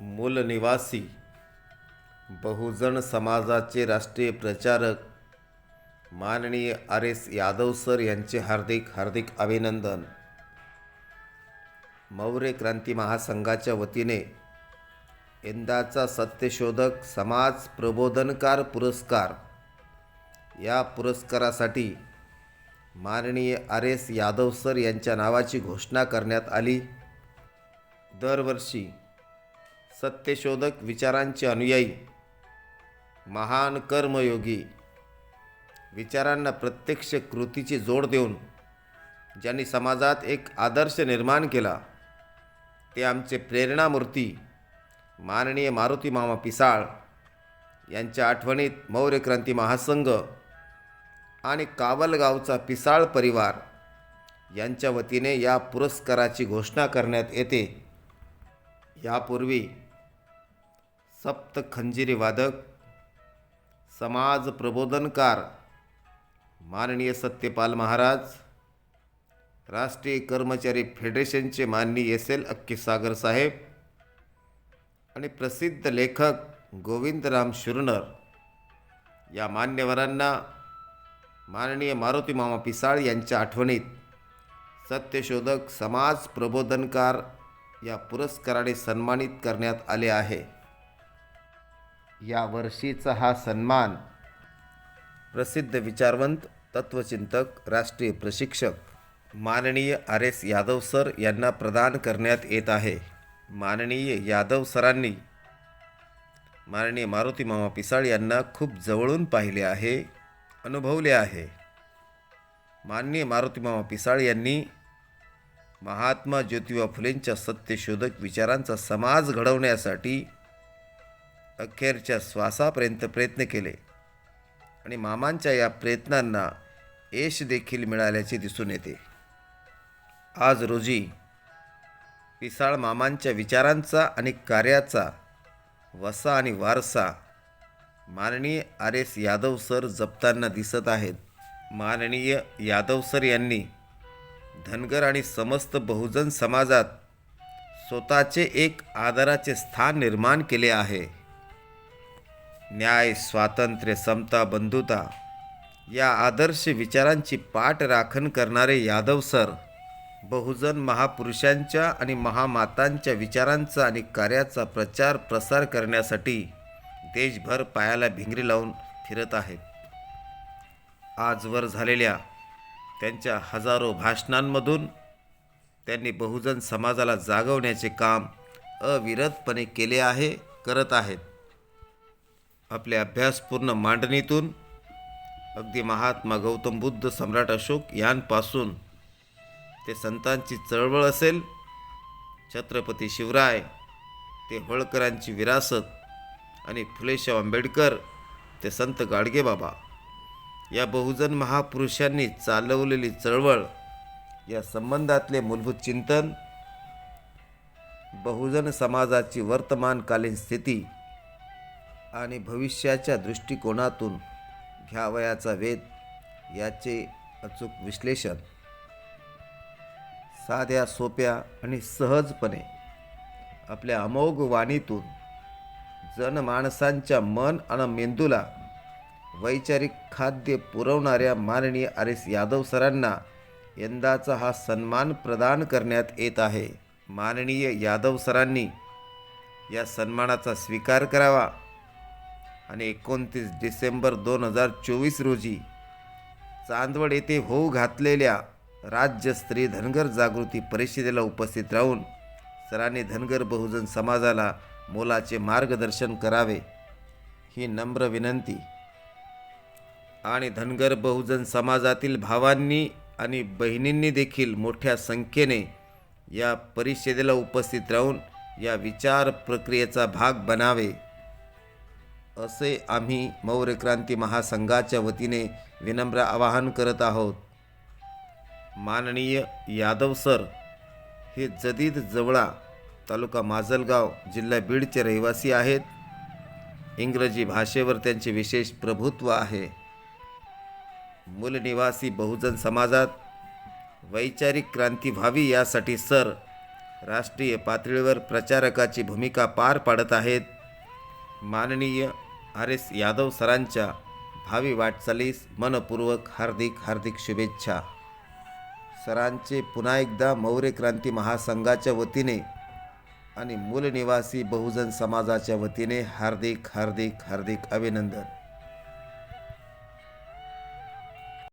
मूलनिवासी बहुजन समाजाचे राष्ट्रीय प्रचारक माननीय आर एस यादव सर यांचे हार्दिक हार्दिक अभिनंदन. मौर्य क्रांती महासंघाच्या वतीने यंदाचा सत्यशोधक समाज प्रबोधनकार पुरस्कार. या पुरस्कारासाठी माननीय आर एस यादव सर यांच्या नावाची घोषणा करण्यात आली. दरवर्षी सत्यशोधक विचारांचे अनुयायी महान कर्मयोगी विचारांना प्रत्यक्ष कृतीची जोड देऊन ज्यांनी समाजात एक आदर्श निर्माण केला ते आमचे प्रेरणामूर्ती माननीय मारुती मामा पिसाळ यांच्या आठवणीत मौर्य क्रांती महासंघ आणि कावलगावचा पिसाळ परिवार यांच्या वतीने या पुरस्काराची घोषणा करण्यात येते. यापूर्वी सप्त खंजिरी वादक समाज प्रबोधनकार माननीय सत्यपाल महाराज राष्ट्रीय कर्मचारी फेडरेशनचे माननीय एस एल अक्कीसागर साहेब आणि प्रसिद्ध लेखक गोविंदराम शुरनर या मान्यवरांना माननीय मारुती मामा पिसाळ यांच्या आठवणीत सत्यशोधक समाज प्रबोधनकार या पुरस्काराने सन्मानित करण्यात आले आहे. या वर्षीचा हा सन्मान. प्रसिद्ध विचारवंत तत्वचिंतक राष्ट्रीय प्रशिक्षक माननीय आर एस यादव सर यांना प्रदान करण्यात येत आहे. माननीय यादव सरांनी माननीय मारुती मामा पिसाळ यांना खूप जवळून पाहिले आहे अनुभवले आहे. माननीय मारुती मामा पिसाळ यांनी महात्मा ज्योतिबा फुलेंच्या सत्यशोधक विचारांचा समाज घडवण्यासाठी अखेरच्या श्वासापर्यंत प्रयत्न केले. आणि मामांच्या या प्रयत्नांना यश देखील मिळाल्याचे दिसून येते. आज रोजी पिसाळ मामांच्या विचारांचा आणि कार्याचा वसा आणि वारसा माननीय आर एस यादव सर जपताना दिसत आहेत. माननीय यादव सर यांनी धनगर आणि समस्त बहुजन समाजात स्वतःचे एक आदराचे स्थान निर्माण केले आहे. न्याय स्वातंत्र्य समता बंधुता या आदर्श विचारांची पाठ राखण करणारे यादव सर बहुजन महापुरुषांच्या आणि महामातांच्या विचारांचा आणि कार्याचा प्रचार प्रसार करण्यासाठी देशभर पायाला भिंगरी लावून फिरत आहेत. आजवर झालेल्या त्यांच्या हजारो भाषणांमधून त्यांनी बहुजन समाजाला जागवण्याचे काम अविरतपणे केले आहे करत आहेत. आपल्या अभ्यासपूर्ण मांडणीतून अगदी महात्मा गौतम बुद्ध सम्राट अशोक यांपासून ते संतांची चळवळ असेल छत्रपती शिवराय ते होळकरांची विरासत आणि फुलेशाह आंबेडकर ते संत गाडगेबाबा या बहुजन महापुरुषांनी चालवलेली चळवळ या संबंधातले मूलभूत चिंतन बहुजन समाजाची वर्तमानकालीन स्थिती आणि भविष्याच्या दृष्टिकोनातून घ्यावयाचा वेध याचे अचूक विश्लेषण. साध्या सोप्या आणि सहजपणे आपल्या अमोघ वाणीतून जनमानसांच्या मन आणि मेंदूला वैचारिक खाद्य पुरवणाऱ्या माननीय आर एस यादव सरांना यंदाचा हा सन्मान प्रदान करण्यात येत आहे. माननीय यादव सरांनी या सन्मानाचा स्वीकार करावा. आणि एकोणतीस डिसेंबर दोन हजार चोवीस रोजी चांदवड येथे होऊ घातलेल्या राज्य स्त्री धनगर जागृती परिषदेला उपस्थित राहून सरांनी धनगर बहुजन समाजाला मोलाचे मार्गदर्शन करावे ही नम्र विनंती. आणि धनगर बहुजन समाजातील भावांनी आणि बहिणींनी देखील मोठ्या संख्येने या परिषदेला उपस्थित राहून या विचार प्रक्रियेचा भाग बनावे. असे आम्ही मौर्य क्रांती महासंघाच्या वतीने विनम्र आवाहन करत आहोत. माननीय यादव सर हे जदीद जवळा तालुका माजलगाव जिल्हा बीडचे रहिवासी आहेत. इंग्रजी भाषेवर त्यांचे विशेष प्रभुत्व आहे. मूलनिवासी बहुजन समाजात वैचारिक क्रांती व्हावी यासाठी सर राष्ट्रीय पातळीवर प्रचारकाची भूमिका पार पाडत आहेत. माननीय आर एस यादव सरांच्या भावी वाटचालीस मनपूर्वक हार्दिक हार्दिक शुभेच्छा. सरांचे पुन्हा एकदा मौर्य क्रांती महासंघाच्या वतीने आणि मूलनिवासी बहुजन समाजाच्या वतीने हार्दिक हार्दिक हार्दिक अभिनंदन.